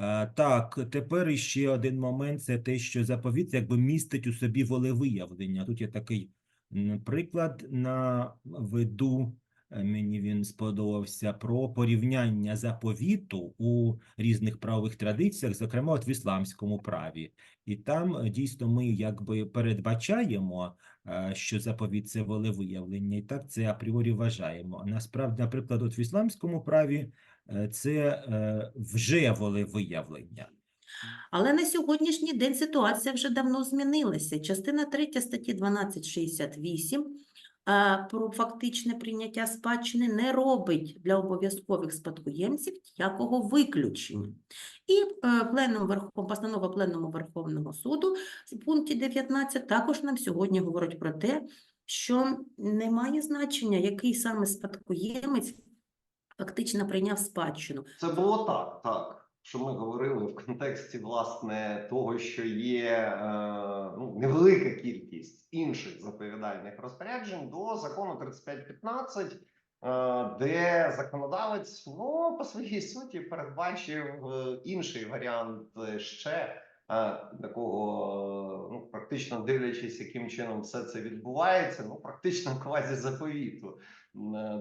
Е, Так, тепер іще один момент це те, що заповіт якби містить у собі волевиявлення. Тут є такий приклад наведу, е, мені він сподобався, про порівняння заповіту у різних правових традиціях, зокрема от в ісламському праві. І там е, дійсно ми якби передбачаємо, е, що заповіт це волевиявлення, і так це апріорі вважаємо. Насправді, наприклад, от в ісламському праві е, це е, вже волевиявлення. Але на сьогоднішній день ситуація вже давно змінилася. Частина 3 статті 1268 е, про фактичне прийняття спадщини не робить для обов'язкових спадкоємців ніякого виключення. І е, пленум постанова Пленуму Верховного суду в пункті 19 також нам сьогодні говорить про те, що немає значення, який саме спадкоємець фактично прийняв спадщину. Це було так, так. Що ми говорили в контексті власне того, що є е, невелика кількість інших заповідальних розпоряджень до закону 3515, е, де законодавець ну по своїй суті передбачив е, інший варіант е, ще такого, ну практично дивлячись, яким чином все це відбувається, ну практично квазі заповіту,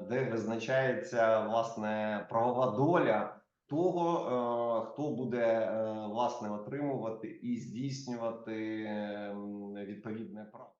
де визначається власне правова доля того, хто буде е, власне отримувати і здійснювати ем, відповідне право.